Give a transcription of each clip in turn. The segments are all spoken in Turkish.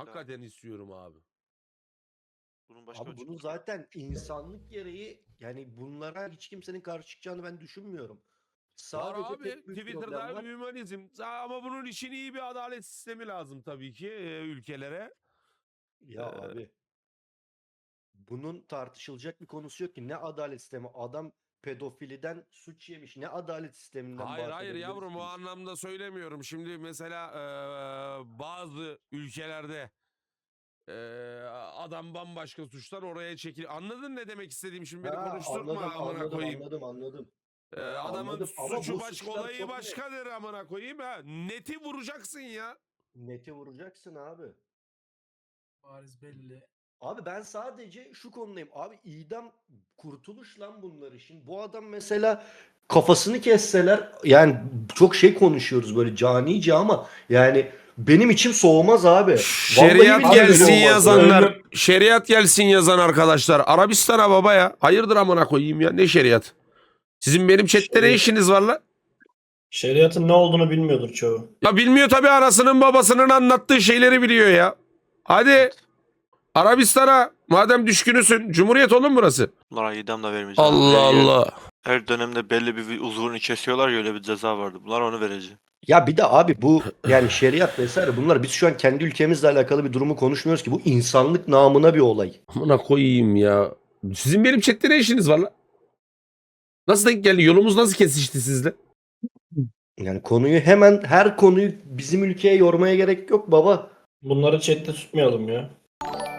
Hakikaten istiyorum abi. Bunun başka Abi yok. zaten insanlık gereği yani bunlara hiç kimsenin karşı çıkacağını ben düşünmüyorum. Var Sadece abi tek bir problem Twitter'da var. hümanizm. Ama bunun için iyi bir adalet sistemi lazım tabii ki e, ülkelere. Ya Ee, abi. Bunun tartışılacak bir konusu yok ki. Ne adalet sistemi? Adam pedofiliden suç yemiş. Ne adalet sisteminden Hayır hayır yavrum o anlamda söylemiyorum. Şimdi mesela eee, bazı ülkelerde eee, adam bambaşka suçlar oraya çekil. Anladın ne demek istediğim şimdi beni Ha, konuşturma anladım, amına anladım, koyayım. anladım, anladım. Eee, adamın anladım suçu başka suçlar olayı başkadır amına koyayım ha. Neti vuracaksın ya. Neti vuracaksın abi. Bariz belli. Abi ben sadece şu konudayım. Abi idam kurtuluş lan bunlar için. Bu adam mesela kafasını kesseler yani çok şey konuşuyoruz böyle canice ama yani benim içim soğumaz abi. Vallahi Şeriat billahi gelsin soğumaz ya. yazanlar. Şeriat gelsin yazan arkadaşlar. Arabistan'a baba ya. Hayırdır amına koyayım ya. Ne şeriat? Sizin benim chatte ne Şeriat- işiniz var lan? Şeriatın ne olduğunu bilmiyordur çoğu. Ya bilmiyor tabii anasının babasının anlattığı şeyleri biliyor ya. Hadi Arabistan'a madem düşkünüsün. Cumhuriyet oğlum burası. Bunlara idam da vermeyeceğim. Allah Allah. Her dönemde belli bir uzvunu kesiyorlar ya öyle bir ceza vardı. Bunlar onu verecek. Ya bir de abi bu yani şeriat vesaire bunlar biz şu an kendi ülkemizle alakalı bir durumu konuşmuyoruz ki bu insanlık namına bir olay. Amına koyayım ya. Sizin benim chatte ne işiniz var lan? Nasıl denk geldi? Yolumuz nasıl kesişti sizle? Yani konuyu hemen her konuyu bizim ülkeye yormaya gerek yok baba. Bunları chatte tutmayalım ya.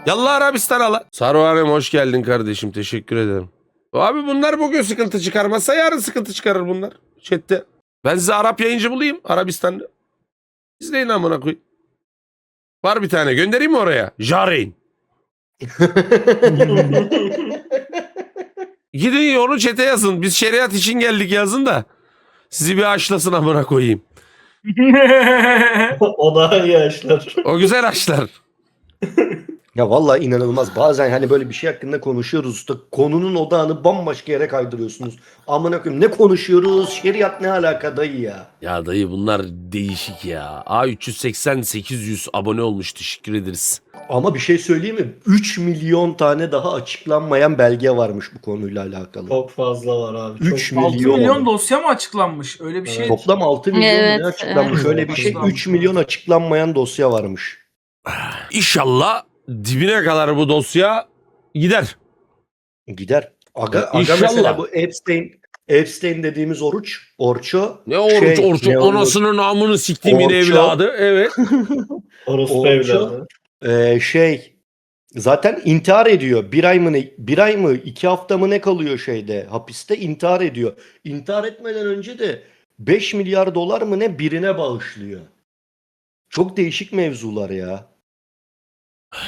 Yallah Arabistan'a lan. Sarvanem hoş geldin kardeşim. Teşekkür ederim. Abi bunlar bugün sıkıntı çıkarmazsa yarın sıkıntı çıkarır bunlar. Chatte. Ben size Arap yayıncı bulayım Arabistan'da. İzleyin amına koy. Var bir tane göndereyim mi oraya? Jareyn. Gidin onu çete yazın. Biz şeriat için geldik yazın da. Sizi bir aşlasın amına koyayım. o daha iyi yaşlar. O güzel aşlar. Ya vallahi inanılmaz. Bazen hani böyle bir şey hakkında konuşuyoruz da konunun odağını bambaşka yere kaydırıyorsunuz. Amına koyayım ne konuşuyoruz? Şeriat ne alaka dayı ya? Ya dayı bunlar değişik ya. A380 800 abone olmuş. Teşekkür ederiz. Ama bir şey söyleyeyim mi? 3 milyon tane daha açıklanmayan belge varmış bu konuyla alakalı. Çok fazla var abi. Üç Çok 6 Milyon. milyon dosya mı açıklanmış? Öyle bir şey. Toplam 6 milyon Evet, ne açıklanmış? evet. Öyle bir şey. 3 milyon açıklanmayan dosya varmış. İnşallah dibine kadar bu dosya gider. Gider. Aga, aga İnşallah. mesela bu Epstein Epstein dediğimiz oruç, Orço Ne oruç Şey, oruç ne olur? anasının namını siktiğimin Orço. evladı. Evet. orospu Orço- evladı. Ee, şey zaten intihar ediyor. Bir ay mı ne, bir ay mı iki hafta mı ne kalıyor şeyde hapiste intihar ediyor. İntihar etmeden önce de 5 milyar dolar mı ne birine bağışlıyor. Çok değişik mevzular ya.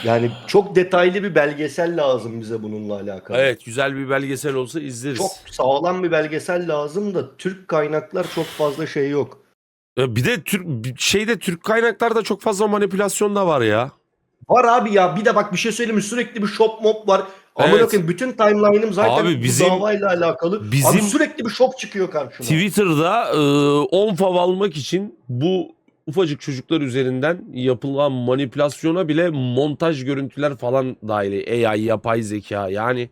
Yani çok detaylı bir belgesel lazım bize bununla alakalı. Evet güzel bir belgesel olsa izleriz. Çok sağlam bir belgesel lazım da Türk kaynaklar çok fazla şey yok. Ya Bir de Türk şeyde Türk kaynaklarda çok fazla manipülasyon da var ya. Var abi ya bir de bak bir şey söyleyeyim mi sürekli bir shop mop var. Ama Evet. bakın bütün timeline'ım zaten Abi bu bizim- davayla alakalı. bizim- Abi sürekli bir shop çıkıyor karşıma. Twitter'da e, 10 fav almak için bu ufacık çocuklar üzerinden yapılan manipülasyona bile montaj görüntüler falan dahil. AI, yapay zeka yani.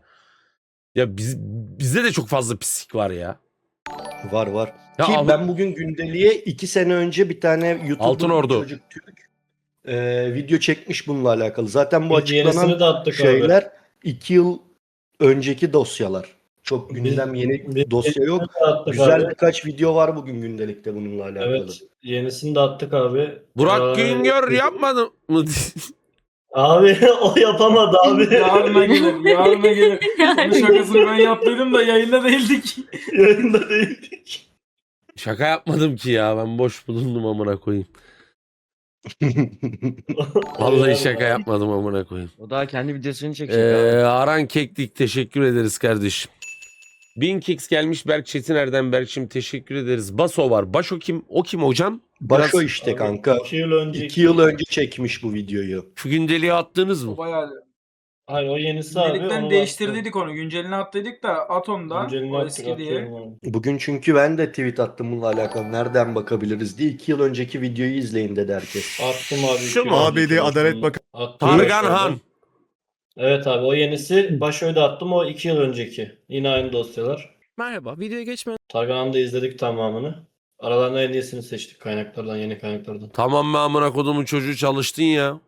Ya biz, bizde de çok fazla pislik var ya. Var var. Ya Ki abi- ben bugün gündeliğe iki sene önce bir tane YouTube'da Altın Ordu. çocuk Türk e, video çekmiş bununla alakalı. Zaten bu Biz açıklanan yenisini de attık abi. şeyler iki yıl önceki dosyalar. Çok gündem yeni biz dosya yok. Güzel abi. birkaç video var bugün gündelikte bununla alakalı. Evet. Yenisini de attık abi. Burak Aa, Güngör yapmadı mı? Abi o yapamadı abi. Yarına gelir, yarına gelir. Bu şakasını ben yaptıydım da yayında değildik. Yayında değildik. Şaka yapmadım ki ya. Ben boş bulundum amına koyayım. Vallahi şaka yapmadım amına koyayım. O daha kendi videosunu çekecek Ee, abi. Aran Keklik teşekkür ederiz kardeşim. Bin Kicks gelmiş Berk Çetiner'den Berk'cim teşekkür ederiz. Baso var. Başo kim? O kim hocam? Başo Biraz- işte Abi, kanka. İki yıl önce. İki yıl önce çekmiş bu videoyu. Şu gündeliğe attınız mı? Bayağı Hayır o yenisi abi. Güncelikten onu değiştirdiydik onu. Güncelini attıydık da at onu da. Güncelini o attık, eski diye. Bugün çünkü ben de tweet attım bununla alakalı. Nereden bakabiliriz diye. 2 yıl önceki videoyu izleyin dedi herkes. Attım abi. Şu iki mu? ABD Adalet. Bakanı- Targan. Han. Evet abi o yenisi başörtü attım o 2 yıl önceki. Yine aynı dosyalar. Merhaba, videoya geçmeden Targan Han'ı da izledik tamamını. Aralarından en iyisini seçtik kaynaklardan, yeni kaynaklardan. Tamam mı amına kodumun çocuğu çalıştın ya.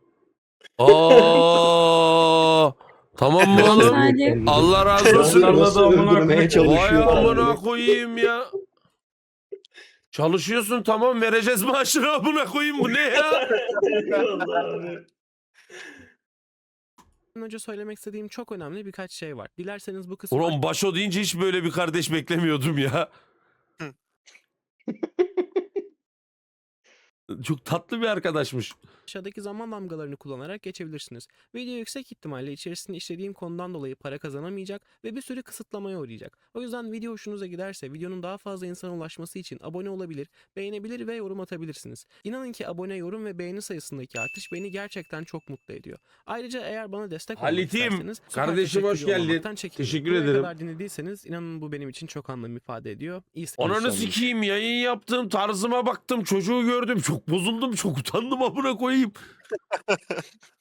Aa, tamam mı oğlum? Sadece Allah razı olsun. Onlarla da Nasıl amına öldürmeye koyayım. Vay çalışıyor. amına koyayım ya. Çalışıyorsun tamam vereceğiz maaşını amına koyayım bu ne ya? önce söylemek istediğim çok önemli birkaç şey var. Dilerseniz bu kısmı Ulan başo deyince hiç böyle bir kardeş beklemiyordum ya. Çok tatlı bir arkadaşmış. aşağıdaki zaman damgalarını kullanarak geçebilirsiniz. Video yüksek ihtimalle içerisinde işlediğim konudan dolayı para kazanamayacak ve bir sürü kısıtlamaya uğrayacak. O yüzden video hoşunuza giderse videonun daha fazla insana ulaşması için abone olabilir, beğenebilir ve yorum atabilirsiniz. İnanın ki abone, yorum ve beğeni sayısındaki artış beni gerçekten çok mutlu ediyor. Ayrıca eğer bana destek olmak Halit'im, isterseniz süper kardeşim hoş teşekkür geldin. olmaktan çekinmeyin. Teşekkür Buraya ederim. kadar dinlediyseniz inanın bu benim için çok anlam ifade ediyor. İyi. Ananı sikeyim yayın yaptım tarzıma baktım çocuğu gördüm çok bozuldum çok utandım amına koyayım.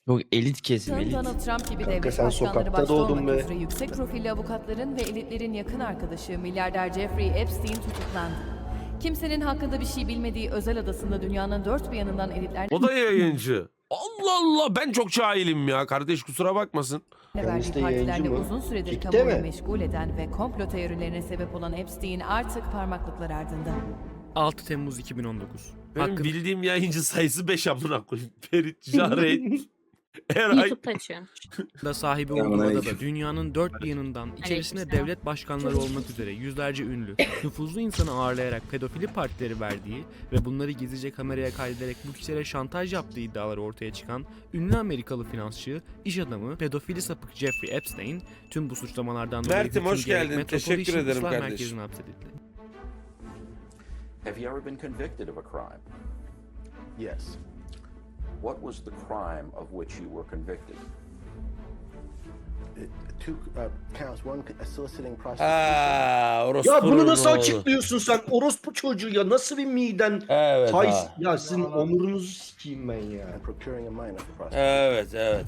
Çok elit kesim elit. Donald Trump gibi Kanka devlet sen başkanları sokakta başta doğdun olmak be. üzere yüksek profilli avukatların ve elitlerin yakın arkadaşı milyarder Jeffrey Epstein tutuklandı. Kimsenin hakkında bir şey bilmediği özel adasında dünyanın dört bir yanından elitler O da yayıncı. Allah Allah ben çok cahilim ya kardeş kusura bakmasın. Kendisi de yayıncı partilerle mı? uzun süredir Kitle kamuoyu mi? meşgul eden ve komplo teorilerine sebep olan Epstein artık parmaklıklar ardında. 6 Temmuz 2019. Benim Hakkında bildiğim yayıncı sayısı 5 amına koyayım. Ferit, Jared, Eray. YouTube açıyormuş. da sahibi olduğu adada dünyanın dört bir yanından içerisinde Aleykümselam. devlet başkanları olmak üzere yüzlerce ünlü, nüfuzlu insanı ağırlayarak pedofili partileri verdiği ve bunları gizlice kameraya kaydederek bu kişilere şantaj yaptığı iddiaları ortaya çıkan ünlü Amerikalı finansçı, iş adamı, pedofili sapık Jeffrey Epstein tüm bu suçlamalardan dolayı Mert'im, hoş hüküm geldin. Teşekkür ederim Islah kardeşim. Merkezi'ne hapsedildi. Have you ever been convicted of a crime? Yes. What was the crime of which you were convicted? Two uh, counts. One soliciting prostitution. Aa, orospu Ya bunu nasıl oğlu. açıklıyorsun sen? Orospu çocuğu ya. Nasıl bir miden? Evet Hay ha. ya sizin onurunuzu sikeyim ben ya. and procuring a minor for prostitution. Evet evet.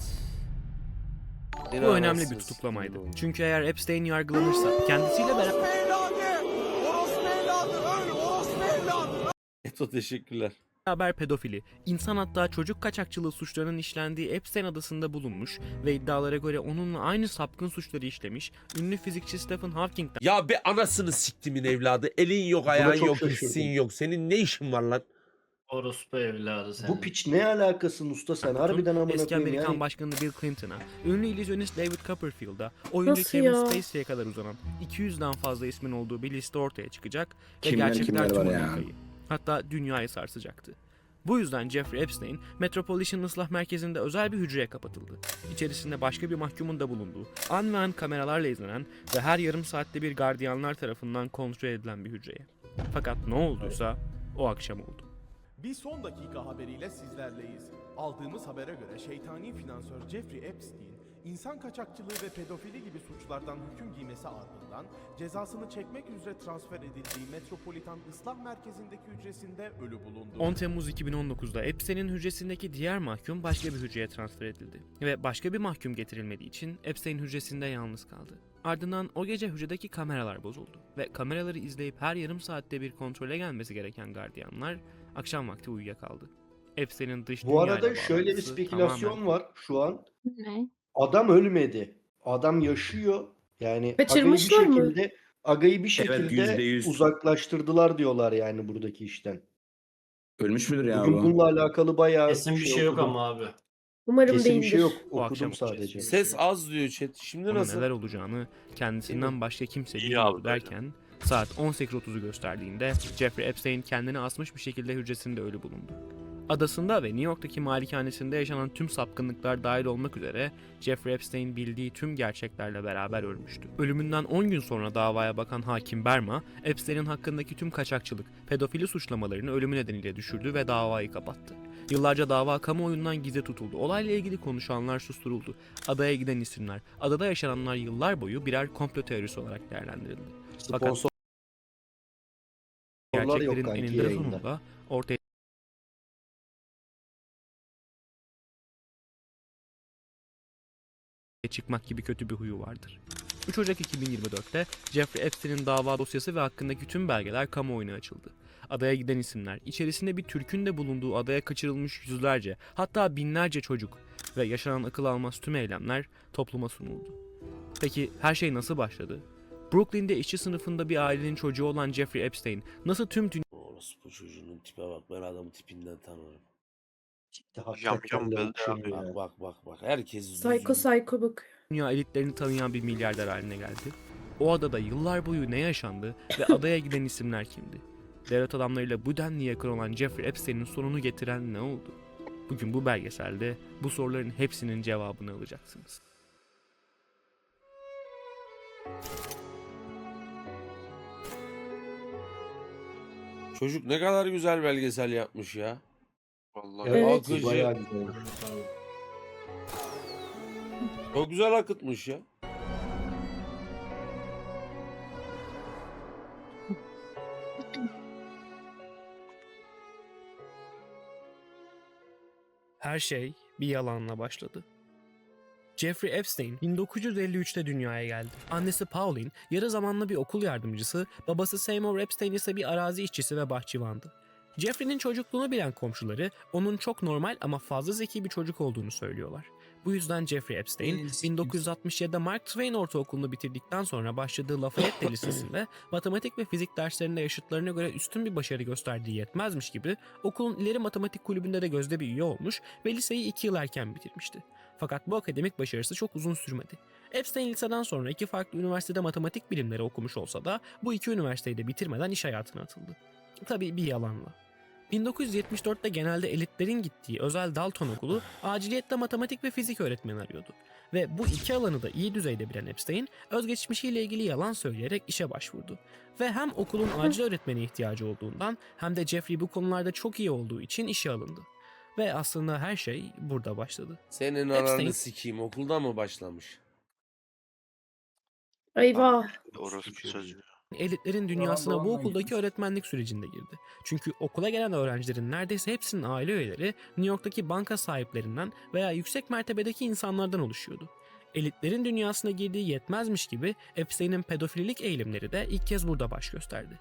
Bu önemli bir tutuklamaydı. Çünkü eğer Epstein yargılanırsa kendisiyle beraber Eto teşekkürler. beraber pedofili, insan hatta çocuk kaçakçılığı suçlarının işlendiği Epstein adasında bulunmuş ve iddialara göre onunla aynı sapkın suçları işlemiş ünlü fizikçi Stephen Hawking'den Ya be anasını siktimin evladı. Elin yok ayağın çok yok şaşırdım. hissin yok. Senin ne işin var lan? Orospu evladı sen. Bu piç ne alakasın usta sen? Harbiden amına eski koyayım Amerikan yani. Başkanı Bill Clinton'a, ünlü illüzyonist David Copperfield'a, oyuncu Nasıl Kevin ya? Spacey'e kadar uzanan 200'den fazla ismin olduğu bir liste ortaya çıkacak ve Kimler gerçekler kimler tüm var ya? Amerika'yı, hatta dünyayı sarsacaktı. Bu yüzden Jeffrey Epstein, Metropolitan Islah Merkezi'nde özel bir hücreye kapatıldı. İçerisinde başka bir mahkumun da bulunduğu, an ve an kameralarla izlenen ve her yarım saatte bir gardiyanlar tarafından kontrol edilen bir hücreye. Fakat ne olduysa o akşam oldu. Bir son dakika haberiyle sizlerleyiz. Aldığımız habere göre şeytani finansör Jeffrey Epstein, insan kaçakçılığı ve pedofili gibi suçlardan hüküm giymesi ardından cezasını çekmek üzere transfer edildiği Metropolitan Islah Merkezi'ndeki hücresinde ölü bulundu. 10 Temmuz 2019'da Epstein'in hücresindeki diğer mahkum başka bir hücreye transfer edildi. Ve başka bir mahkum getirilmediği için Epstein hücresinde yalnız kaldı. Ardından o gece hücredeki kameralar bozuldu ve kameraları izleyip her yarım saatte bir kontrole gelmesi gereken gardiyanlar akşam vakti uyuyakaldı. Epstein'in dış Bu arada şöyle bir spekülasyon tamamen- var şu an. Ne? Adam ölmedi. Adam yaşıyor. Yani Aga'yı bir Kaçırmışlar mı? şekilde Aga'yı bir Evet, şekilde yüzde yüz. uzaklaştırdılar diyorlar yani buradaki işten. Ölmüş müdür ya Bugün bu? bununla alakalı bayağı Kesin bir şey yok okudum. ama abi. Umarım Kesin bir değildir. şey yok. Akşam Okudum sadece. Ses az diyor chat. Şimdi Ama nasıl? neler olacağını kendisinden başka kimse İyi bilmiyordu abi böyle. derken saat 18.30'u gösterdiğinde Jeffrey Epstein kendini asmış bir şekilde hücresinde ölü bulundu. Adasında ve New York'taki malikanesinde yaşanan tüm sapkınlıklar dahil olmak üzere Jeffrey Epstein bildiği tüm gerçeklerle beraber ölmüştü. Ölümünden 10 gün sonra davaya bakan hakim Berma, Epstein'in hakkındaki tüm kaçakçılık, pedofili suçlamalarını ölümü nedeniyle düşürdü ve davayı kapattı. Yıllarca dava kamuoyundan gizli tutuldu. Olayla ilgili konuşanlar susturuldu. Adaya giden isimler, adada yaşananlar yıllar boyu birer komplo teorisi olarak değerlendirildi. Fakat Sponsorlar yok gerçeklerin eninde sonunda ortaya çıkmak gibi kötü bir huyu vardır. 3 Ocak 2024'te Jeffrey Epstein'in dava dosyası ve hakkındaki tüm belgeler kamuoyuna açıldı. Adaya giden isimler, içerisinde bir Türk'ün de bulunduğu adaya kaçırılmış yüzlerce, hatta binlerce çocuk ve yaşanan akıl almaz tüm eylemler topluma sunuldu. Peki her şey nasıl başladı? Brooklyn'de işçi sınıfında bir ailenin çocuğu olan Jeffrey Epstein nasıl tüm Orospu çocuğunun tipe bak ben adamı tipinden tanırım. Hakikaten belli şey abi. ya. Bak bak bak bak herkes Psycho psycho bak. dünya elitlerini tanıyan bir milyarder haline geldi? O adada yıllar boyu ne yaşandı ve adaya giden isimler kimdi? Devlet adamlarıyla bu denli yakın olan Jeffrey Epstein'in sonunu getiren ne oldu? Bugün bu belgeselde bu soruların hepsinin cevabını alacaksınız. Çocuk ne kadar güzel belgesel yapmış ya. Vallahi. Evet. Akıcı. Bayağı güzel. Çok güzel akıtmış ya. Her şey bir yalanla başladı. Jeffrey Epstein 1953'te dünyaya geldi. Annesi Pauline yarı zamanlı bir okul yardımcısı, babası Seymour Epstein ise bir arazi işçisi ve bahçıvandı. Jeffrey'nin çocukluğunu bilen komşuları onun çok normal ama fazla zeki bir çocuk olduğunu söylüyorlar. Bu yüzden Jeffrey Epstein 1967'de Mark Twain Ortaokulu'nu bitirdikten sonra başladığı Lafayette Lisesi'nde matematik ve fizik derslerinde yaşıtlarına göre üstün bir başarı gösterdiği yetmezmiş gibi okulun ileri matematik kulübünde de gözde bir üye olmuş ve liseyi 2 yıl erken bitirmişti. Fakat bu akademik başarısı çok uzun sürmedi. Epstein liseden sonra iki farklı üniversitede matematik bilimleri okumuş olsa da bu iki üniversiteyi de bitirmeden iş hayatına atıldı. Tabii bir yalanla. 1974'te genelde elitlerin gittiği özel Dalton okulu aciliyetle matematik ve fizik öğretmeni arıyordu. Ve bu iki alanı da iyi düzeyde bilen Epstein, özgeçmişiyle ilgili yalan söyleyerek işe başvurdu. Ve hem okulun acil öğretmene ihtiyacı olduğundan hem de Jeffrey bu konularda çok iyi olduğu için işe alındı. Ve aslında her şey burada başladı. Senin Epstein- ananı sikeyim okulda mı başlamış? Eyvah. Orospu çocuğu. Elitlerin dünyasına bu okuldaki öğretmenlik sürecinde girdi. Çünkü okula gelen öğrencilerin neredeyse hepsinin aile üyeleri New York'taki banka sahiplerinden veya yüksek mertebedeki insanlardan oluşuyordu. Elitlerin dünyasına girdiği yetmezmiş gibi Epstein'in pedofililik eğilimleri de ilk kez burada baş gösterdi.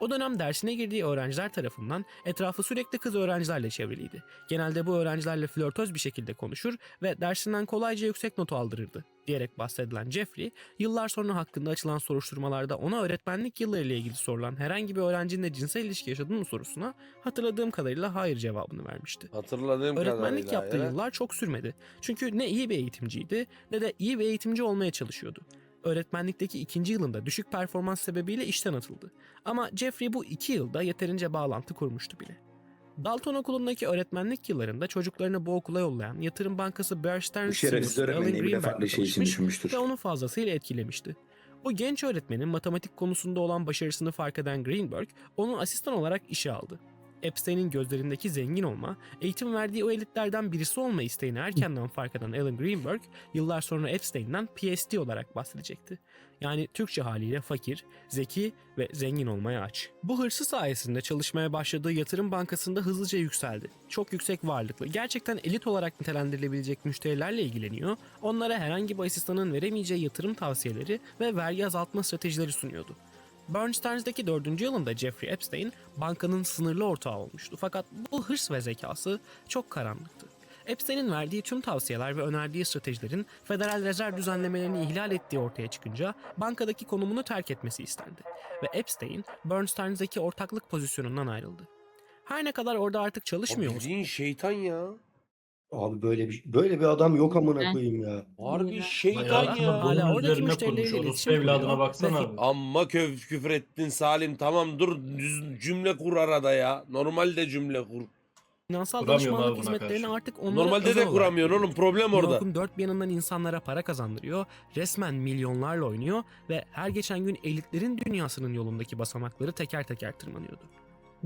O dönem dersine girdiği öğrenciler tarafından etrafı sürekli kız öğrencilerle çevriliydi. Genelde bu öğrencilerle flörtöz bir şekilde konuşur ve dersinden kolayca yüksek not aldırırdı diyerek bahsedilen Jeffrey, yıllar sonra hakkında açılan soruşturmalarda ona öğretmenlik yıllarıyla ilgili sorulan herhangi bir öğrenciyle cinsel ilişki yaşadığın mı sorusuna hatırladığım kadarıyla hayır cevabını vermişti. Hatırladığım Öğretmenlik yaptığı ya. yıllar çok sürmedi. Çünkü ne iyi bir eğitimciydi ne de iyi bir eğitimci olmaya çalışıyordu. Öğretmenlikteki ikinci yılında düşük performans sebebiyle işten atıldı. Ama Jeffrey bu iki yılda yeterince bağlantı kurmuştu bile. Dalton Okulu'ndaki öğretmenlik yıllarında çocuklarını bu okula yollayan yatırım bankası Bear Stearns öğretmenliği bile farklı şey için tanışmış düşünmüştür. ve onu fazlasıyla etkilemişti. Bu genç öğretmenin matematik konusunda olan başarısını fark eden Greenberg onu asistan olarak işe aldı. Epstein'in gözlerindeki zengin olma, eğitim verdiği o elitlerden birisi olma isteğini erkenden fark eden Alan Greenberg, yıllar sonra Epstein'den PSD olarak bahsedecekti. Yani Türkçe haliyle fakir, zeki ve zengin olmaya aç. Bu hırsı sayesinde çalışmaya başladığı yatırım bankasında hızlıca yükseldi. Çok yüksek varlıklı, gerçekten elit olarak nitelendirilebilecek müşterilerle ilgileniyor, onlara herhangi bir asistanın veremeyeceği yatırım tavsiyeleri ve vergi azaltma stratejileri sunuyordu. Bernstein's'deki dördüncü yılında Jeffrey Epstein bankanın sınırlı ortağı olmuştu. Fakat bu hırs ve zekası çok karanlıktı. Epstein'in verdiği tüm tavsiyeler ve önerdiği stratejilerin Federal Rezerv düzenlemelerini ihlal ettiği ortaya çıkınca bankadaki konumunu terk etmesi istendi. Ve Epstein, Bernstein's'deki ortaklık pozisyonundan ayrıldı. Her ne kadar orada artık O çalışmıyor olsa bildiğin şeytan ya. Abi böyle bir böyle bir adam yok amına Ben- koyayım ya. Harbi şeytan Bayağı- ya. Hala Bunun oradaki üzerine kurmuş. iletişim Orospu evladına kuruyor baksana ve abi. Amma köf küfür ettin Salim tamam dur düz cümle kur arada ya. Normalde cümle kur. Finansal Kuramıyorum abi danışmanlık buna hizmetlerini karşı. artık onlara Normalde özel de olarak kuramıyorsun oğlum problem New orada. York'un dört bir yanından insanlara para kazandırıyor, resmen milyonlarla oynuyor ve her geçen gün elitlerin dünyasının yolundaki basamakları teker teker tırmanıyordu.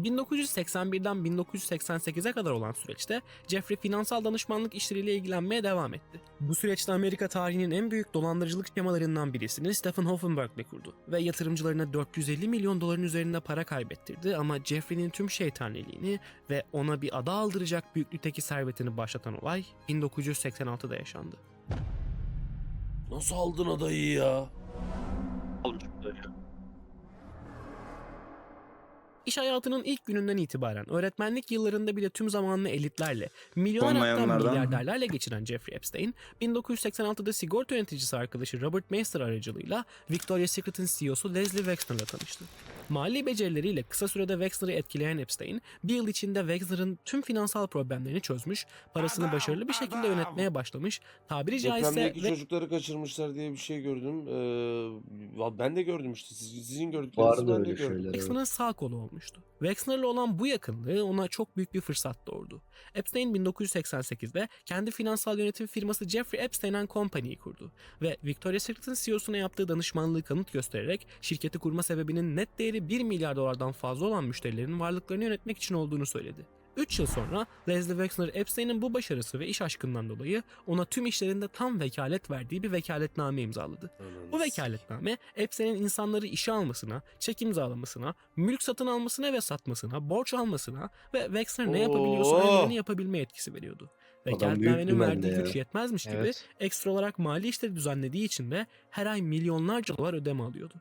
1981'den 1988'e kadar olan süreçte Jeffrey finansal danışmanlık işleriyle ilgilenmeye devam etti. Bu süreçte Amerika tarihinin en büyük dolandırıcılık şemalarından birisini Stephen Hoffenberg'le kurdu ve yatırımcılarına 450 milyon doların üzerinde para kaybettirdi ama Jeffrey'nin tüm şeytaniliğini ve ona bir ada aldıracak büyüklükteki servetini başlatan olay 1986'da yaşandı. Nasıl aldın adayı ya? İş hayatının ilk gününden itibaren öğretmenlik yıllarında bile tüm zamanlı elitlerle, milyoner hatta milyarderlerle geçiren Jeffrey Epstein, 1986'da sigorta yöneticisi arkadaşı Robert Meister aracılığıyla Victoria's Secret'ın CEO'su Leslie Wexner'la tanıştı. Mali becerileriyle kısa sürede Wexner'ı etkileyen Epstein, bir yıl içinde Wexner'ın tüm finansal problemlerini çözmüş, parasını başarılı bir şekilde yönetmeye başlamış, tabiri caizse Depremdeki ve çocukları kaçırmışlar diye bir şey gördüm. Ee, ben de gördüm işte. Siz, sizin gördüklerinizi Vardı ben de öyle gördüm. şeyler. Wexner'ın sağ kolu olmuştu. Wexner'la olan bu yakınlığı ona çok büyük bir fırsat doğurdu. Epstein 1988'de kendi finansal yönetim firması Jeffrey Epstein Company'yi kurdu ve Victoria's Secret'ın CEO'suna yaptığı danışmanlığı kanıt göstererek şirketi kurma sebebinin net değeri 1 milyar dolardan fazla olan müşterilerin varlıklarını yönetmek için olduğunu söyledi. 3 yıl sonra Leslie Wexner Epstein'in bu başarısı ve iş aşkından dolayı ona tüm işlerinde tam vekalet verdiği bir vekaletname imzaladı. Bu vekaletname Epstein'in insanları işe almasına, çek imzalamasına, mülk satın almasına ve satmasına, borç almasına ve Wexner ne yapabiliyorsa Oo. aynıını yapabilme yetkisi veriyordu. Vekaletnamenin verdiği güç yetmezmiş gibi ekstra olarak mali işleri düzenlediği için de her ay milyonlarca dolar ödeme alıyordu.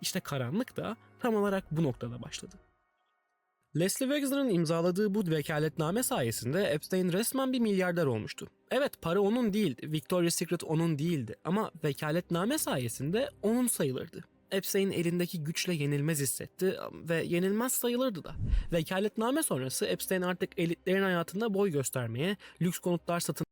İşte karanlık da tam olarak bu noktada başladı. Leslie Wexner'ın imzaladığı bu vekaletname sayesinde Epstein resmen bir milyarder olmuştu. Evet para onun değildi, Victoria's Secret onun değildi ama vekaletname sayesinde onun sayılırdı. Epstein elindeki güçle yenilmez hissetti ve yenilmez sayılırdı da. Vekaletname sonrası Epstein artık elitlerin hayatında boy göstermeye, lüks konutlar satın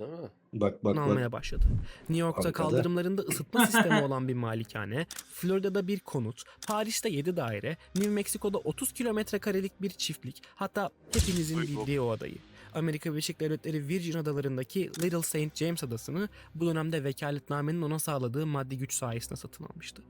Değil mi? Bak bak bak. almaya başladı. New York'ta Bankada. kaldırımlarında ısıtma sistemi olan bir malikane, Florida'da bir konut, Paris'te 7 daire, New Mexico'da 30 kilometre karelik bir çiftlik, hatta hepinizin bildiği o adayı. Amerika Birleşik Devletleri Virgin Adaları'ndaki Little St. James adasını bu dönemde vekaletnamenin ona sağladığı maddi güç sayesinde satın almıştı.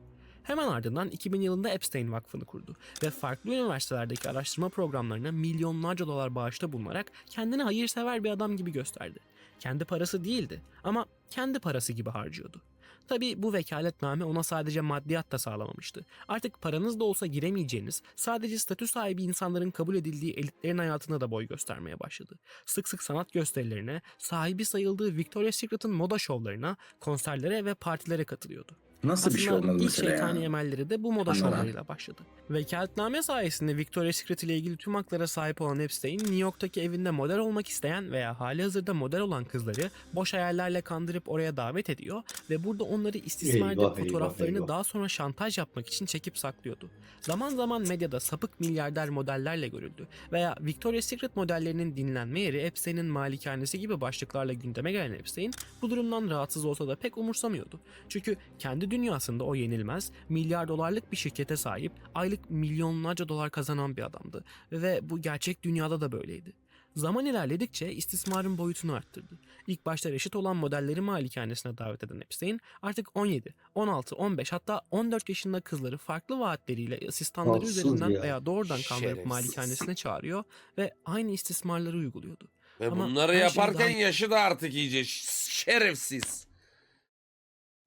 Hemen ardından 2000 yılında Epstein Vakfı'nı kurdu ve farklı üniversitelerdeki araştırma programlarına milyonlarca dolar bağışta bulunarak kendini hayırsever bir adam gibi gösterdi. Kendi parası değildi ama kendi parası gibi harcıyordu. Tabii bu vekaletname ona sadece maddiyat da sağlamamıştı. Artık paranız da olsa giremeyeceğiniz, sadece statü sahibi insanların kabul edildiği elitlerin hayatına da boy göstermeye başladı. Sık sık sanat gösterilerine, sahibi sayıldığı Victoria's Secret'ın moda şovlarına, konserlere ve partilere katılıyordu. Nasıl bir şey olmalı ilk mesela şeytani ya? emelleri de bu moda Anladım. şovlarıyla başladı. Vekaletname sayesinde Victoria's Secret ile ilgili tüm haklara sahip olan Epstein, New York'taki evinde model olmak isteyen veya hali hazırda model olan kızları boş hayallerle kandırıp oraya davet ediyor ve burada onları istismar edip Eyvah, eyvah, fotoğraflarını eyvah. daha sonra şantaj yapmak için çekip saklıyordu. Zaman zaman medyada sapık milyarder modellerle görüldü veya Victoria's Secret modellerinin dinlenme yeri Epstein'in malikanesi gibi başlıklarla gündeme gelen Epstein bu durumdan rahatsız olsa da pek umursamıyordu. Çünkü kendi dünyasında o yenilmez, milyar dolarlık bir şirkete sahip, aylık milyonlarca dolar kazanan bir adamdı ve bu gerçek dünyada da böyleydi. Zaman ilerledikçe istismarın boyutunu arttırdı. İlk başta reşit olan modelleri malikanesine davet eden Epstein artık 17, 16, 15 hatta 14 yaşında kızları farklı vaatleriyle asistanları Tatsız üzerinden ya. veya doğrudan kandırıp malikanesine çağırıyor ve aynı istismarları uyguluyordu. Ve Ama bunları yaparken daha- yaşı da artık iyice şerefsiz.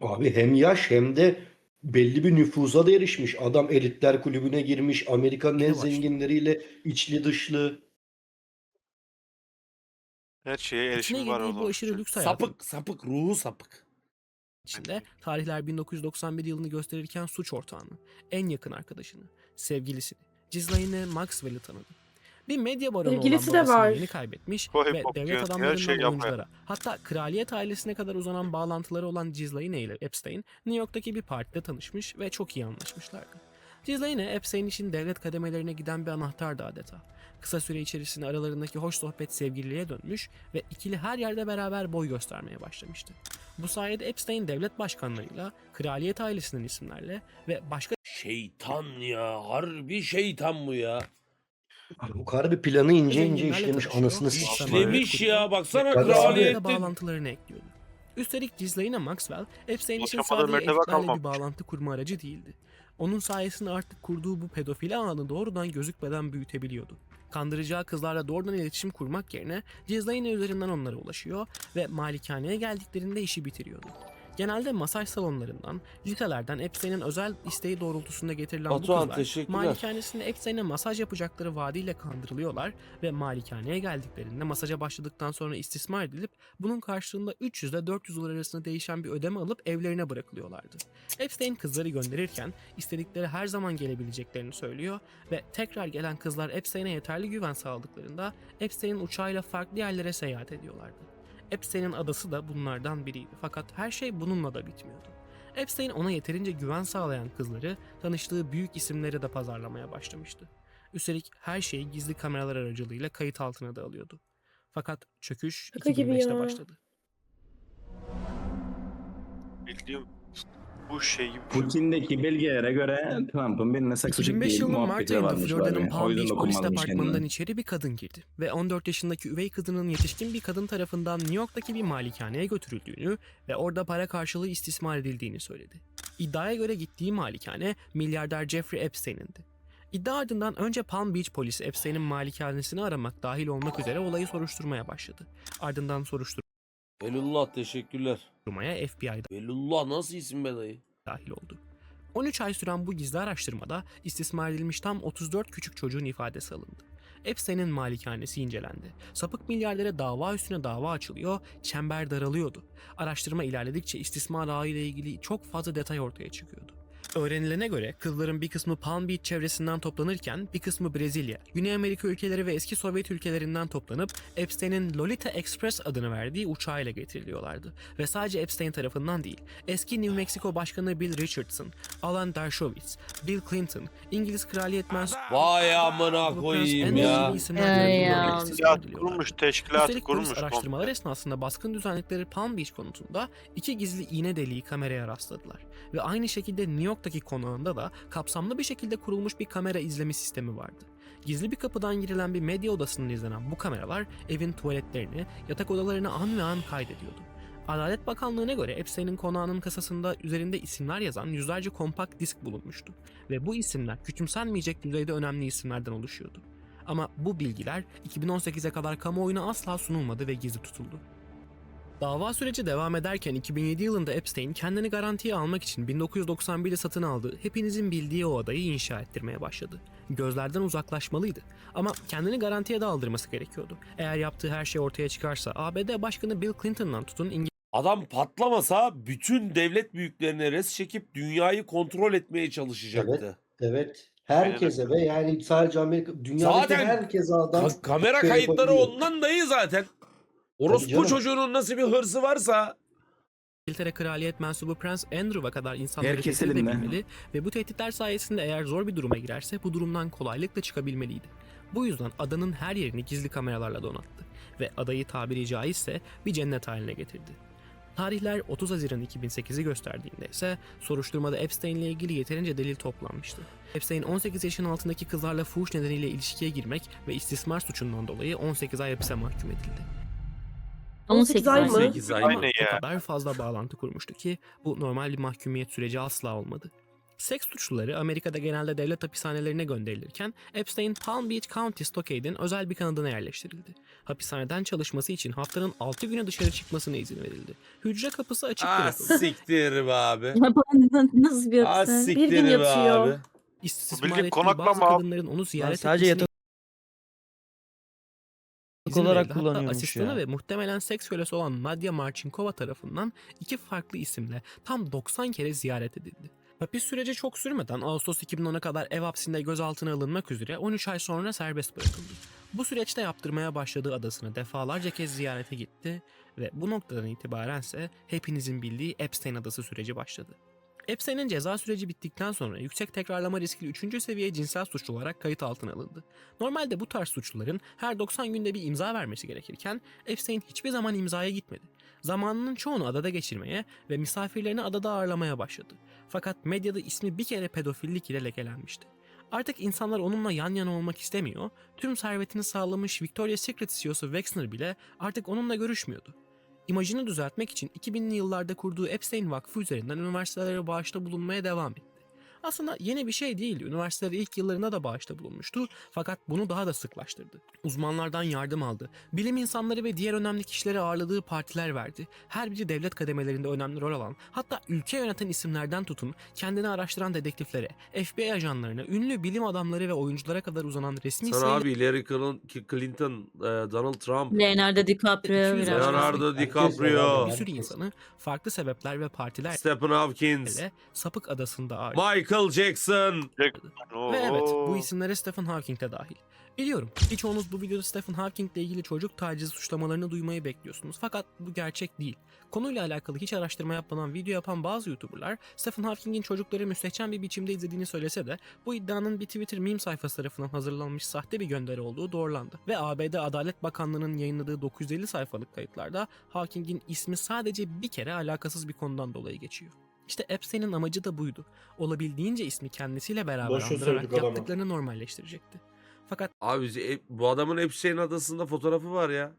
Abi hem yaş hem de belli bir nüfuza da erişmiş. Adam elitler kulübüne girmiş. Amerika'nın en zenginleriyle içli dışlı. Her şeye İçine erişim var girdiği bu aşırı lüks hayatın Sapık sapık ruhu sapık. içinde tarihler 1991 yılını gösterirken suç ortağını, en yakın arkadaşını, sevgilisini, Ghislaine Maxwell'i tanıdı. Bir medya baronu Sevgilisi olan de babasını var. kaybetmiş ve devlet diyor, her adamlarından şey oyunculara hatta kraliyet ailesine kadar uzanan bağlantıları olan Ghislaine ile Epstein New York'taki bir partide tanışmış ve çok iyi anlaşmışlardı. Ghislaine Epstein için devlet kademelerine giden bir anahtardı adeta. Kısa süre içerisinde aralarındaki hoş sohbet sevgililiğe dönmüş ve ikili her yerde beraber boy göstermeye başlamıştı. Bu sayede Epstein devlet başkanlarıyla, kraliyet ailesinin isimlerle ve başka Şeytan ya harbi şeytan bu ya. Bu kadar bir planı ince ince işlemiş anasını İşlemiş ya baksana Tabii kraliyette. Bağlantılarını ekliyordu. Üstelik Ghislaine Maxwell, Epstein için Boşanmadan sadece mertebe bir kalmamış. bağlantı kurma aracı değildi. Onun sayesinde artık kurduğu bu pedofili ağını doğrudan gözükmeden büyütebiliyordu. Kandıracağı kızlarla doğrudan iletişim kurmak yerine Ghislaine üzerinden onlara ulaşıyor ve malikaneye geldiklerinde işi bitiriyordu. Genelde masaj salonlarından, liselerden Epstein'in özel isteği doğrultusunda getirilen bu Batuhan, kızlar teşekkürler. malikanesinde Epstein'e masaj yapacakları vaadiyle kandırılıyorlar ve malikaneye geldiklerinde masaja başladıktan sonra istismar edilip bunun karşılığında 300 ile 400 dolar arasında değişen bir ödeme alıp evlerine bırakılıyorlardı. Epstein kızları gönderirken istedikleri her zaman gelebileceklerini söylüyor ve tekrar gelen kızlar Epstein'e yeterli güven sağladıklarında Epstein'in uçağıyla farklı yerlere seyahat ediyorlardı. Epstein'in adası da bunlardan biriydi fakat her şey bununla da bitmiyordu. Epstein ona yeterince güven sağlayan kızları tanıştığı büyük isimlere de pazarlamaya başlamıştı. Üstelik her şeyi gizli kameralar aracılığıyla kayıt altına da alıyordu. Fakat çöküş Şaka gibi 2005'te ya. başladı. Bildiğim bu şey gibi. Putin'deki belgelere göre Trump'ın birine saksı 2005 çektiği yılının Mart muhabbeti ayında varmış Florida'nın. O Palm yüzden Beach Polis dokunmamış Departmanı'ndan kendine. içeri bir kadın girdi ve 14 yaşındaki üvey kızının yetişkin bir kadın tarafından New York'taki bir malikaneye götürüldüğünü ve orada para karşılığı istismar edildiğini söyledi. İddiaya göre gittiği malikane milyarder Jeffrey Epstein'indi. İddia ardından önce Palm Beach polisi Epstein'in malikanesini aramak dahil olmak üzere olayı soruşturmaya başladı. Ardından Velullah teşekkürler. soruşturmaya FBI Velullah nasıl isim be dayı? dahil oldu. 13 ay süren bu gizli araştırmada istismar edilmiş tam 34 küçük çocuğun ifadesi alındı. Epstein'in malikanesi incelendi. Sapık milyardere dava üstüne dava açılıyor, çember daralıyordu. Araştırma ilerledikçe istismar ağıyla ilgili çok fazla detay ortaya çıkıyordu. Öğrenilene göre kızların bir kısmı Palm Beach çevresinden toplanırken bir kısmı Brezilya, Güney Amerika ülkeleri ve eski Sovyet ülkelerinden toplanıp Epstein'in Lolita Express adını verdiği uçağıyla getiriliyorlardı. Ve sadece Epstein tarafından değil, eski New Mexico Başkanı Bill Richardson, Alan Dershowitz, Bill Clinton, İngiliz kraliyet mensubu Vay amına koyayım ya. Teşkilat kurmuş, teşkilat Üstelik kurmuş. araştırmalar esnasında baskın düzenledikleri Palm Beach konutunda iki gizli iğne deliği kameraya rastladılar. Ve aynı şekilde New York'taki konağında da kapsamlı bir şekilde kurulmuş bir kamera izleme sistemi vardı. Gizli bir kapıdan girilen bir medya odasından izlenen bu kameralar evin tuvaletlerini, yatak odalarını an ve an kaydediyordu. Adalet Bakanlığı'na göre Epstein'in konağının kasasında üzerinde isimler yazan yüzlerce kompakt disk bulunmuştu. Ve bu isimler küçümsenmeyecek düzeyde önemli isimlerden oluşuyordu. Ama bu bilgiler 2018'e kadar kamuoyuna asla sunulmadı ve gizli tutuldu. Dava süreci devam ederken 2007 yılında Epstein kendini garantiye almak için 1991'de satın aldığı hepinizin bildiği o adayı inşa ettirmeye başladı. Gözlerden uzaklaşmalıydı ama kendini garantiye de aldırması gerekiyordu. Eğer yaptığı her şey ortaya çıkarsa ABD Başkanı Bill Clinton'dan tutun Adam patlamasa bütün devlet büyüklerine res çekip dünyayı kontrol etmeye çalışacaktı. Evet. Herkese ve yani sadece Amerika dünyadaki Zaten herkese adam Ka- kamera şey kayıtları yapabiliyor. ondan dayı zaten. Orospu çocuğunun nasıl bir hırsı varsa İngiltere Kraliyet mensubu Prens Andrew'a kadar insanları tehdit edebilmeli ve bu tehditler sayesinde eğer zor bir duruma girerse bu durumdan kolaylıkla çıkabilmeliydi. Bu yüzden adanın her yerini gizli kameralarla donattı ve adayı tabiri caizse bir cennet haline getirdi. Tarihler 30 Haziran 2008'i gösterdiğinde ise soruşturmada Epstein ile ilgili yeterince delil toplanmıştı. Epstein 18 yaşın altındaki kızlarla fuhuş nedeniyle ilişkiye girmek ve istismar suçundan dolayı 18 ay hapise mahkum edildi. 18 ay mı? 18 ay mı? O kadar fazla bağlantı kurmuştu ki bu normal bir mahkumiyet süreci asla olmadı. Seks suçluları Amerika'da genelde devlet hapishanelerine gönderilirken Epstein Palm Beach County Stockade'in özel bir kanadına yerleştirildi. Hapishaneden çalışması için haftanın 6 güne dışarı çıkmasına izin verildi. Hücre kapısı açık Ah bırakıldı. siktir be abi. Nasıl bir Ah hapishane? Bir siktir gün be yatıyor. abi. İstismar Bildiğin ettiği konaklama bazı abi. kadınların onu ziyaret sadece etmesine izin olarak verildi. Hatta kullanıyormuş asistanı ya. ve muhtemelen seks kölesi olan Nadia Marchinkova tarafından iki farklı isimle tam 90 kere ziyaret edildi. Hapis süreci çok sürmeden Ağustos 2010'a kadar ev hapsinde gözaltına alınmak üzere 13 ay sonra serbest bırakıldı. Bu süreçte yaptırmaya başladığı adasını defalarca kez ziyarete gitti ve bu noktadan itibarense hepinizin bildiği Epstein adası süreci başladı. Epstein'in ceza süreci bittikten sonra yüksek tekrarlama riskli 3. seviye cinsel suçlu olarak kayıt altına alındı. Normalde bu tarz suçluların her 90 günde bir imza vermesi gerekirken Epstein hiçbir zaman imzaya gitmedi. Zamanının çoğunu adada geçirmeye ve misafirlerini adada ağırlamaya başladı. Fakat medyada ismi bir kere pedofillik ile lekelenmişti. Artık insanlar onunla yan yana olmak istemiyor. Tüm servetini sağlamış Victoria's Secret CEO'su Wexner bile artık onunla görüşmüyordu. İmajını düzeltmek için 2000'li yıllarda kurduğu Epstein Vakfı üzerinden üniversitelere bağışta bulunmaya devam etti. Aslında yeni bir şey değildi. Üniversitelere ilk yıllarında da bağışta bulunmuştu fakat bunu daha da sıklaştırdı. Uzmanlardan yardım aldı. Bilim insanları ve diğer önemli kişileri ağırladığı partiler verdi. Her biri devlet kademelerinde önemli rol alan, hatta ülke yöneten isimlerden tutun, kendini araştıran dedektiflere, FBI ajanlarına, ünlü bilim adamları ve oyunculara kadar uzanan resmi Sana sayılı abi Hillary Clinton, e, Donald Trump, Leonardo DiCaprio 200 biraz. Leonardo DiCaprio, bir sürü insanı farklı sebepler ve partilerle Stephen Hawkins, Sapık Adası'nda ağırladı. Michael Jackson. Ve evet bu isimlere Stephen Hawking de dahil. Biliyorum birçoğunuz bu videoda Stephen Hawking ile ilgili çocuk tacizi suçlamalarını duymayı bekliyorsunuz. Fakat bu gerçek değil. Konuyla alakalı hiç araştırma yapmadan video yapan bazı YouTuber'lar Stephen Hawking'in çocukları müstehcen bir biçimde izlediğini söylese de bu iddianın bir Twitter meme sayfası tarafından hazırlanmış sahte bir gönderi olduğu doğrulandı. Ve ABD Adalet Bakanlığı'nın yayınladığı 950 sayfalık kayıtlarda Hawking'in ismi sadece bir kere alakasız bir konudan dolayı geçiyor. İşte Epstein'in amacı da buydu. Olabildiğince ismi kendisiyle beraber Boşa andırarak yaptıklarını normalleştirecekti. Fakat Abi bu adamın Epstein adasında fotoğrafı var ya.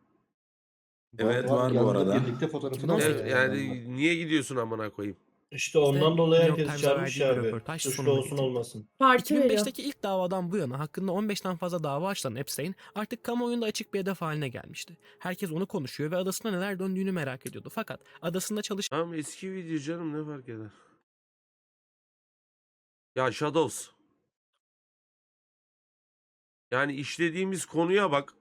Evet, var bu yanında arada. Birlikte fotoğrafı Nasıl? Evet, yani niye gidiyorsun amına koyayım? İşte ondan dolayı New York herkes Times'a çağırmış verdiği bir abi. röportaj Suçlu sonuna olsun getirdi. olmasın. Parti veriyor. 2005'teki ilk davadan bu yana hakkında 15'ten fazla dava açılan Epstein artık kamuoyunda açık bir hedef haline gelmişti. Herkes onu konuşuyor ve adasında neler döndüğünü merak ediyordu. Fakat adasında çalışan Tamam eski video canım ne fark eder? Ya Shadows. Yani işlediğimiz konuya bak.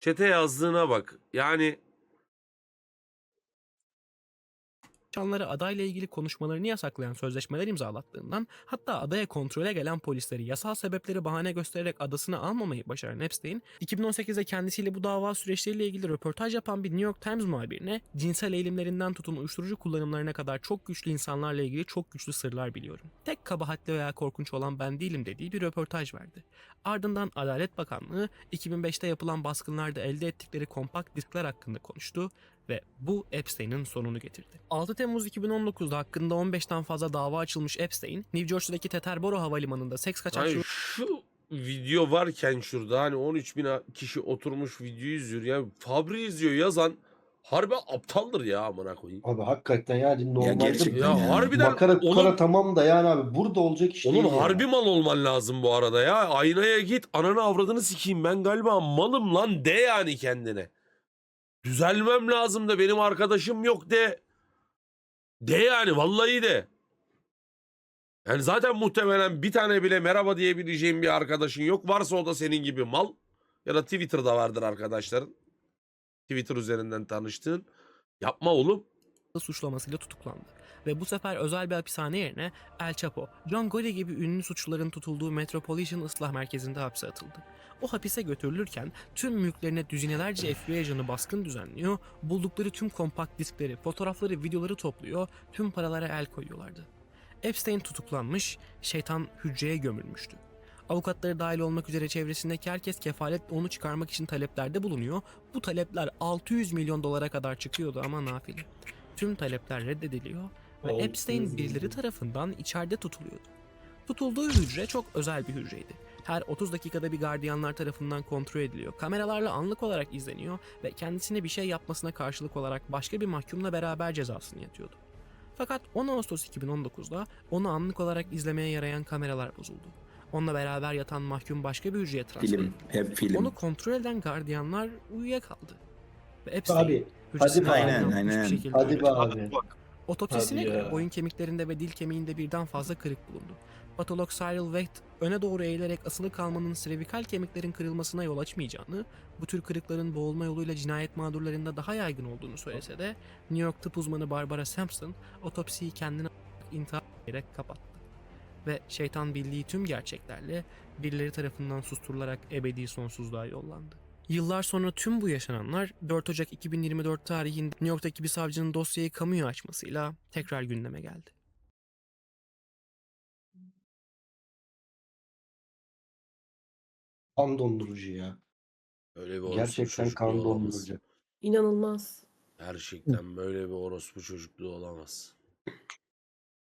Çete yazdığına bak. Yani çalışanları adayla ilgili konuşmalarını yasaklayan sözleşmeler imzalattığından hatta adaya kontrole gelen polisleri yasal sebepleri bahane göstererek adasına almamayı başaran Epstein, 2018'de kendisiyle bu dava süreçleriyle ilgili röportaj yapan bir New York Times muhabirine cinsel eğilimlerinden tutun uyuşturucu kullanımlarına kadar çok güçlü insanlarla ilgili çok güçlü sırlar biliyorum. Tek kabahatli veya korkunç olan ben değilim dediği bir röportaj verdi. Ardından Adalet Bakanlığı 2005'te yapılan baskınlarda elde ettikleri kompakt diskler hakkında konuştu ve bu Epstein'in sonunu getirdi. 6 Temmuz 2019'da hakkında 15'ten fazla dava açılmış Epstein, New Jersey'deki Teterboro Havalimanı'nda seks kaçakçılığı şu video varken şurada hani 13 bin kişi oturmuş videoyu izliyor. Yani Fabri izliyor yazan harbi aptaldır ya amına koyayım. Abi hakikaten yani normalde gerçekten Ya Yani. harbiden makara kukara oğlum, tamam da yani abi burada olacak iş oğlum değil ya. harbi mal olman lazım bu arada ya. Aynaya git ananı avradını sikeyim ben galiba malım lan de yani kendine. Düzelmem lazım da benim arkadaşım yok de. De yani vallahi de. Yani zaten muhtemelen bir tane bile merhaba diyebileceğin bir arkadaşın yok. Varsa o da senin gibi mal. Ya da Twitter'da vardır arkadaşların. Twitter üzerinden tanıştığın. Yapma oğlum. suçlamasıyla tutuklandı. Ve bu sefer özel bir hapishane yerine El Chapo, John Gotti gibi ünlü suçluların tutulduğu Metropolitan Islah Merkezi'nde hapse atıldı. O hapise götürülürken tüm mülklerine düzinelerce FBI ajanı baskın düzenliyor, buldukları tüm kompakt diskleri, fotoğrafları, videoları topluyor, tüm paralara el koyuyorlardı. Epstein tutuklanmış, şeytan hücreye gömülmüştü. Avukatları dahil olmak üzere çevresindeki herkes kefaletle onu çıkarmak için taleplerde bulunuyor. Bu talepler 600 milyon dolara kadar çıkıyordu ama nafile. Tüm talepler reddediliyor ve 600 Epstein birileri tarafından içeride tutuluyordu. Tutulduğu hücre çok özel bir hücreydi. Her 30 dakikada bir gardiyanlar tarafından kontrol ediliyor. Kameralarla anlık olarak izleniyor ve kendisine bir şey yapmasına karşılık olarak başka bir mahkumla beraber cezasını yatıyordu. Fakat 10 Ağustos 2019'da onu anlık olarak izlemeye yarayan kameralar bozuldu. Onunla beraber yatan mahkum başka bir hücreye transfer Film. edildi. Hep film. Onu kontrol eden gardiyanlar uyuyakaldı. Ve Epstein Abi hadi aynen. Aynen, hadi be abi. Otopsisine Hadi göre ya. boyun kemiklerinde ve dil kemiğinde birden fazla kırık bulundu. Patolog Cyril Waite öne doğru eğilerek asılı kalmanın servikal kemiklerin kırılmasına yol açmayacağını, bu tür kırıkların boğulma yoluyla cinayet mağdurlarında daha yaygın olduğunu söylese de New York tıp uzmanı Barbara Sampson otopsiyi kendine intihar ederek kapattı. Ve şeytan bildiği tüm gerçeklerle birileri tarafından susturularak ebedi sonsuzluğa yollandı. Yıllar sonra tüm bu yaşananlar 4 Ocak 2024 tarihinde New York'taki bir savcının dosyayı kamuya açmasıyla tekrar gündeme geldi. Kan dondurucu ya. Öyle bir orospu Gerçekten çocukluğu kan olamaz. dondurucu. İnanılmaz. Gerçekten böyle bir orospu çocukluğu olamaz.